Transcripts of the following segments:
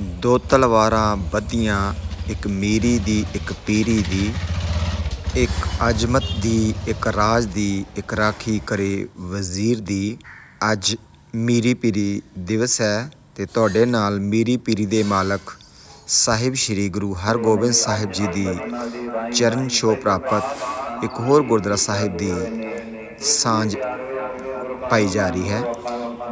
ਦੋ ਤਲਵਾਰਾਂ ਬੱਧੀਆਂ, ਇੱਕ ਮੀਰੀ ਦੀ, ਇੱਕ ਪੀਰੀ ਦੀ, ਇੱਕ ਅਜਮਤ ਦੀ, ਇੱਕ ਰਾਜ ਦੀ, ਇੱਕ ਰਾਖੀ ਕਰੇ ਵਜ਼ੀਰ ਦੀ। ਅੱਜ ਮੀਰੀ ਪੀਰੀ ਦਿਵਸ ਹੈ ਤੇ ਤੁਹਾਡੇ ਨਾਲ ਮੀਰੀ ਪੀਰੀ ਦੇ ਮਾਲਕ ਸਾਹਿਬ ਸ੍ਰੀ ਗੁਰੂ ਹਰਗੋਬਿੰਦ ਸਾਹਿਬ ਜੀ ਦੀ ਚਰਨ ਛੋਹ ਪ੍ਰਾਪਤ ਇੱਕ ਹੋਰ ਗੁਰਦੁਆਰਾ ਸਾਹਿਬ ਦੀ ਸਾਂਝ ਪਾਈ ਜਾ ਰਹੀ ਹੈ।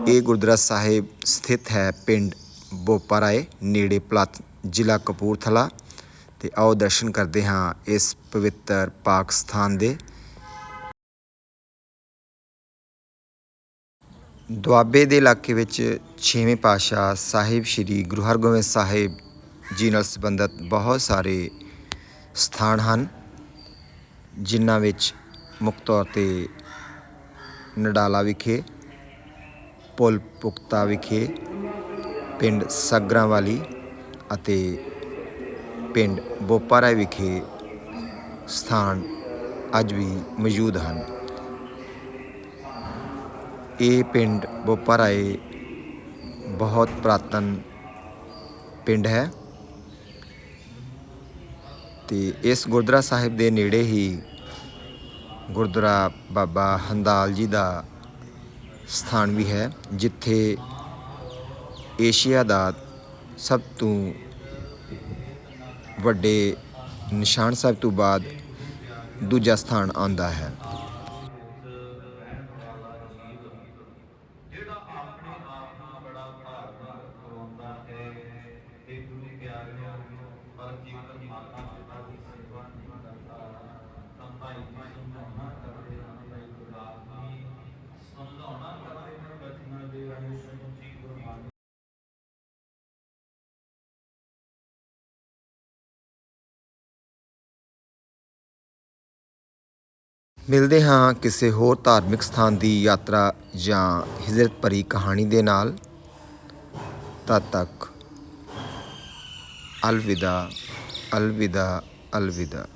ਇਹ ਗੁਰਦੁਆਰਾ ਸਾਹਿਬ ਸਥਿਤ ਹੈ ਪਿੰਡ ਬੋਪਾਰਾਏ ਨੇੜੇ ਪਲਤ ਜ਼ਿਲ੍ਹਾ ਕਪੂਰਥਲਾ ਤੇ ਆਓ ਦਰਸ਼ਨ ਕਰਦੇ ਹਾਂ ਇਸ ਪਵਿੱਤਰ ਪਾਕ ਸਥਾਨ ਦੇ ਦੁਆਬੇ ਦੇ ਇਲਾਕੇ ਵਿੱਚ ਛੇਵੇਂ ਪਾਤਸ਼ਾਹ ਸਾਹਿਬ ਸ੍ਰੀ ਗੁਰੂ ਹਰਗੋਬਿੰਦ ਸਾਹਿਬ ਜੀ ਨਾਲ ਸੰਬੰਧਿਤ ਬਹੁਤ ਸਾਰੇ ਸਥਾਨ ਹਨ, ਜਿਨ੍ਹਾਂ ਵਿੱਚ ਮੁੱਖ ਤੌਰ ਤੇ ਨਡਾਲਾ ਵਿਖੇ, ਪੁਲ ਪੁਖਤਾ ਵਿਖੇ ਪਿੰਡ ਸਗਰਾਂ ਵਾਲੀ ਅਤੇ ਪਿੰਡ ਬੋਪਾਰਾ ਵਿਖੇ ਸਥਾਨ ਅੱਜ ਵੀ ਮੌਜੂਦ ਹਨ। ਇਹ ਪਿੰਡ ਬੋਪਾਰਾਏ ਬਹੁਤ ਪ੍ਰਾਤਨ ਪਿੰਡ ਹੈ ਤੇ ਇਸ ਗੁਰਦੁਆਰਾ ਸਾਹਿਬ ਦੇ ਨੇੜੇ ਹੀ ਗੁਰਦੁਆਰਾ ਬਾਬਾ ਹੰਦਾਲ ਜੀ ਦਾ ਸਥਾਨ ਵੀ ਹੈ, ਜਿੱਥੇ ਏਸ਼ੀਆ ਦਾ ਸਭ ਤੋਂ ਵੱਡੇ ਨਿਸ਼ਾਨ ਸਾਹਿਬ ਤੋਂ ਬਾਅਦ ਦੂਜਾ ਸਥਾਨ ਆਉਂਦਾ ਹੈ। ਜਿਹੜਾ ਆਪਣੇ ਆਪ ਨੂੰ ਬੜਾ ਧਾਰਮਿਕ ਕਰਵਾਉਂਦਾ ਹੈ, ਇਹ ਗੁਰੂ ਪਿਆਰਿਆਂ ਪਰ ਜੇਕਰ ਮਾਤਾ ਪਿਤਾ ਦੀ ਸੇਵਾ ਨਹੀਂ ਕਰਦਾ ਤਾਂ ਭਾਈ ਜੀ ਸਮਝਾਉਣਾ ਕਰਦੇ ਹਨ ਭਾਈ ਗੁਰਦਾਸ ਜੀ ਸਮਝਾਉਣਾ ਕਰਦੇ ਹਨ ਬਚਨਾਂ ਦੇ ਰਾਹੀਂ ਸਮੁੱਚੀ ਗੁਰਬਾਣੀ ਮਿਲਦੇ ਹਾਂ ਕਿਸੇ ਹੋਰ ਧਾਰਮਿਕ ਸਥਾਨ ਦੀ ਯਾਤਰਾ ਜਾਂ ਹਿਜਰਤ ਭਰੀ ਕਹਾਣੀ ਦੇ ਨਾਲ। ਤਦ ਤੱਕ ਅਲਵਿਦਾ ਅਲਵਿਦਾ ਅਲਵਿਦਾ।